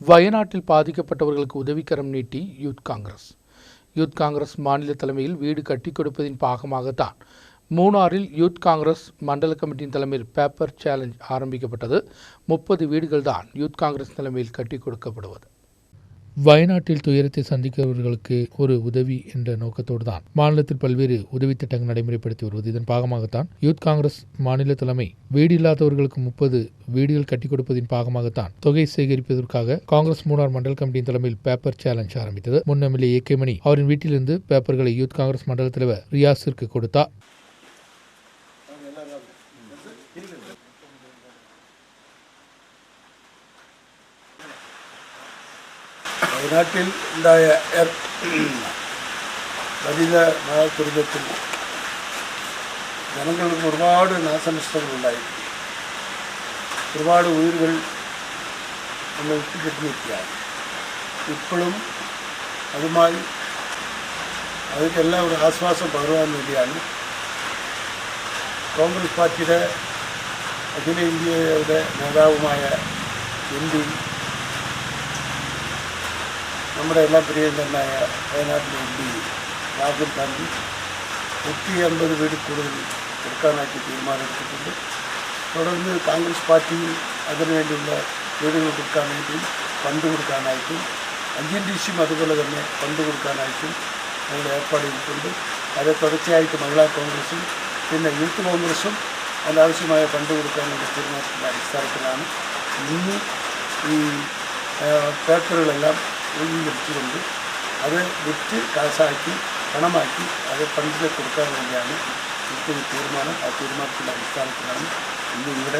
வயநாட்டில் பாதிக்கப்பட்டவர்களுக்கு உதவிக்கரம் நீட்டி யூத் காங்கிரஸ். யூத் காங்கிரஸ் மாநில தலைமையில் வீடு கட்டிக் கொடுப்பதின் பாகமாகத்தான் மூணாறில் யூத் காங்கிரஸ் மண்டல கமிட்டியின் தலைமையில் பேப்பர் சேலஞ்ச் ஆரம்பிக்கப்பட்டது. முப்பது வீடுகள்தான் யூத் காங்கிரஸ் தலைமையில் கட்டிக் கொடுக்கப்படுவது. வயநாட்டில் துயரத்தை சந்திக்கிறவர்களுக்கு ஒரு உதவி என்ற நோக்கத்தோடு தான் மாநிலத்தில் பல்வேறு உதவி திட்டங்கள் நடைமுறைப்படுத்தி வருவது. இதன் பாகமாகத்தான் யூத் காங்கிரஸ் மாநில தலைமை வீடு இல்லாதவர்களுக்கு முப்பது வீடுகள் கட்டிக் கொடுப்பதின் பாகமாகத்தான் தொகை சேகரிப்பதற்காக காங்கிரஸ் மூணார் மண்டல் கமிட்டியின் தலைமையில் பேப்பர் சேலஞ்ச் ஆரம்பித்தது. முன் எம்எல்ஏ ஏ. கே. மணி அவரின் வீட்டிலிருந்து பேப்பர்களை யூத் காங்கிரஸ் மண்டல தலைவர் ரியாஸிற்கு கொடுத்தார். വയനാട്ടിൽ ഉണ്ടായ വലിയ മഴ ദുരിതത്തിൽ ജനങ്ങൾക്ക് ഒരുപാട് നാശനഷ്ടങ്ങളുണ്ടായി ഒരുപാട് ഉയരുകൾ നമ്മൾ ഇട്ടുകെട്ടിയിരിക്കുകയാണ് ഇപ്പോഴും അതുമായി അതിനെല്ലാം ഒരു ആശ്വാസം പകരുവാൻ വേണ്ടിയാണ് കോൺഗ്രസ് പാർട്ടിയുടെ അഖിലേന്ത്യയുടെ നേതാവുമായ എം പി നമ്മുടെ എല്ലാ പ്രിയങ്കരനായ വയനാട്ടിലെ എം പി രാഹുൽ ഗാന്ധി നൂറ്റി അമ്പത് വീട് കൂടുതൽ എടുക്കാനായിട്ട് തീരുമാനമെടുത്തിട്ടുണ്ട്. തുടർന്ന് കോൺഗ്രസ് പാർട്ടിയും അതിനുവേണ്ടിയുള്ള വീടുകൾ കൊടുക്കാൻ വേണ്ടിയും ഫണ്ട് കൊടുക്കാനായിട്ടും അഞ്ചിൻ ഡി സിയും അതുപോലെ തന്നെ ഫണ്ട് കൊടുക്കാനായിട്ടും ഞങ്ങൾ ഏർപ്പാട് ചെയ്തിട്ടുണ്ട്. അത് തുടർച്ചയായിട്ട് മഹിളാ കോൺഗ്രസും പിന്നെ യൂത്ത് കോൺഗ്രസും അതിനാവശ്യമായ ഫണ്ട് കൊടുക്കാനുള്ള തീരുമാനത്തിന്റെ അടിസ്ഥാനത്തിലാണ് ഇന്ന് ഈ പേപ്പറുകളെല്ലാം ஒழுங்குபடுத்தி கொண்டு அதை விற்று காசாக்கி பணமாக்கி அதை பங்கில் கொடுக்காத வேண்டியான இப்போது தீர்மானம் ஆ தீர்மானத்தின் அடிஸ்தானத்தினாலும் இன்னும் விட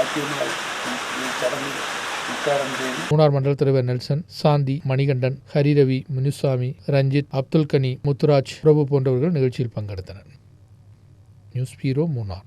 அதிமுக சடங்கு மூணார் மண்டல் தலைவர் நெல்சன் சாந்தி மணிகண்டன் ஹரிரவி முனுசாமி ரஞ்சித் அப்துல் கனி முத்துராஜ் பிரபு போன்றவர்கள் நிகழ்ச்சியில் பங்கெடுத்தனர். நியூஸ் பீரோ மூணார்.